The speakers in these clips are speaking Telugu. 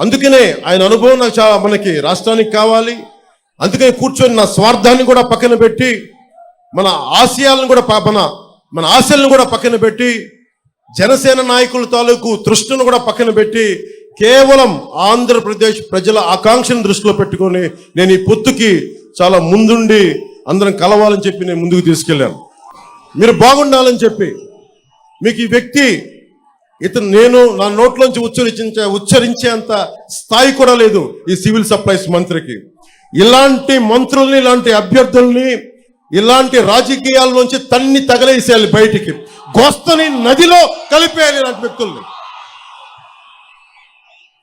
అందుకనే ఆయన అనుభవం నాకు చాలా మనకి రాష్ట్రానికి కావాలి. అందుకని కూర్చొని నా స్వార్థాన్ని కూడా పక్కన పెట్టి మన ఆశయాలను కూడా మన మన ఆశలను కూడా పక్కన పెట్టి జనసేన నాయకుల తాలూకు తృష్ణను కూడా పక్కన పెట్టి కేవలం ఆంధ్రప్రదేశ్ ప్రజల ఆకాంక్షను దృష్టిలో పెట్టుకొని నేను ఈ పొత్తుకి చాలా ముందుండి అందరం కలవాలని చెప్పి నేను ముందుకు తీసుకెళ్ళాను. మీరు బాగుండాలని చెప్పి మీకు ఈ వ్యక్తి ఇతను నేను నా నోట్లోంచి ఉచ్చరించే ఉచ్చరించేంత స్థాయి కూడా లేదు ఈ సివిల్ సప్లైస్ మంత్రికి. ఇలాంటి మంత్రుల్ని ఇలాంటి అభ్యర్థుల్ని ఇలాంటి రాజకీయాల్లోంచి తన్ని తగలేసేయాలి బయటికి. గోస్తని నదిలో కలిపేయాలి ఇలాంటి వ్యక్తుల్ని.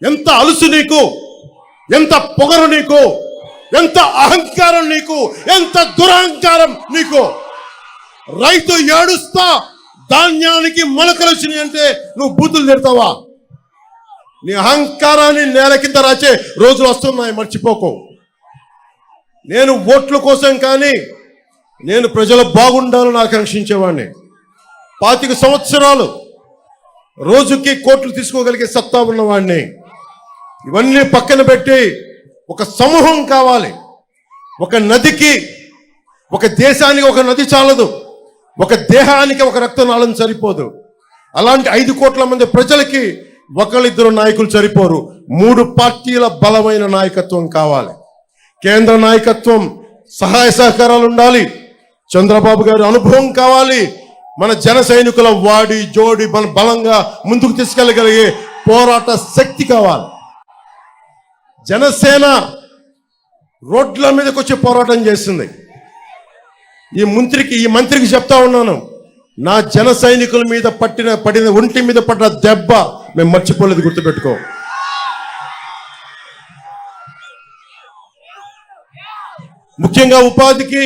ఎంత అలుసు నీకు? ఎంత పొగరు నీకు? ఎంత అహంకారం నీకు? ఎంత దురహంకారం నీకు? రైతు ఏడుస్తా ధాన్యానికి మొలకలు వచ్చినాయి అంటే నువ్వు బూతులు తిడతావా? నీ అహంకారాన్ని నేల కింద రాచే రోజులు వస్తున్నాయి మర్చిపోకు. నేను ఓట్ల కోసం కానీ నేను ప్రజలు బాగుండాలని ఆకాంక్షించేవాడిని పాతిక సంవత్సరాలు రోజుకి కోట్లు తీసుకోగలిగే సత్తా ఉన్నవాడిని. ఇవన్నీ పక్కన పెట్టి ఒక సమూహం కావాలి. ఒక నదికి ఒక దేశానికి ఒక నది చాలదు. ఒక దేహానికి ఒక రక్తనాళం సరిపోదు. అలాంటి ఐదు కోట్ల మంది ప్రజలకి ఒకళ్ళిద్దరు నాయకులు సరిపోరు. మూడు పార్టీల బలమైన నాయకత్వం కావాలి. కేంద్ర నాయకత్వం సహాయ సహకారాలు ఉండాలి. చంద్రబాబు గారి అనుభవం కావాలి. మన జన సైనికుల వాడి జోడి మన బలంగా ముందుకు తీసుకెళ్ళగలిగే పోరాట శక్తి కావాలి. జనసేన రోడ్ల మీదకి వచ్చి పోరాటం చేసింది. ఈ మంత్రికి ఈ మంత్రికి చెప్తా ఉన్నాను. నా జన సైనికుల మీద పట్టిన పడిన ఒంటి మీద పడ్డ దెబ్బ మేము మర్చిపోలేదు గుర్తుపెట్టుకో. ముఖ్యంగా ఉపాధికి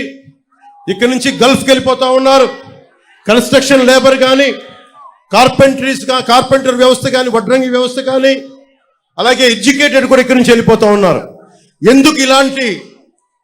ఇక్కడ నుంచి గల్ఫ్కి వెళ్ళిపోతా ఉన్నారు. కన్స్ట్రక్షన్ లేబర్ కానీ కార్పెంటరీస్ కార్పెంటర్ వ్యవస్థ కానీ వడ్రంగి వ్యవస్థ కానీ అలాగే ఎడ్యుకేటెడ్ కూడా ఇక్కడి నుంచి వెళ్ళిపోతూ ఉన్నారు. ఎందుకు ఇలాంటి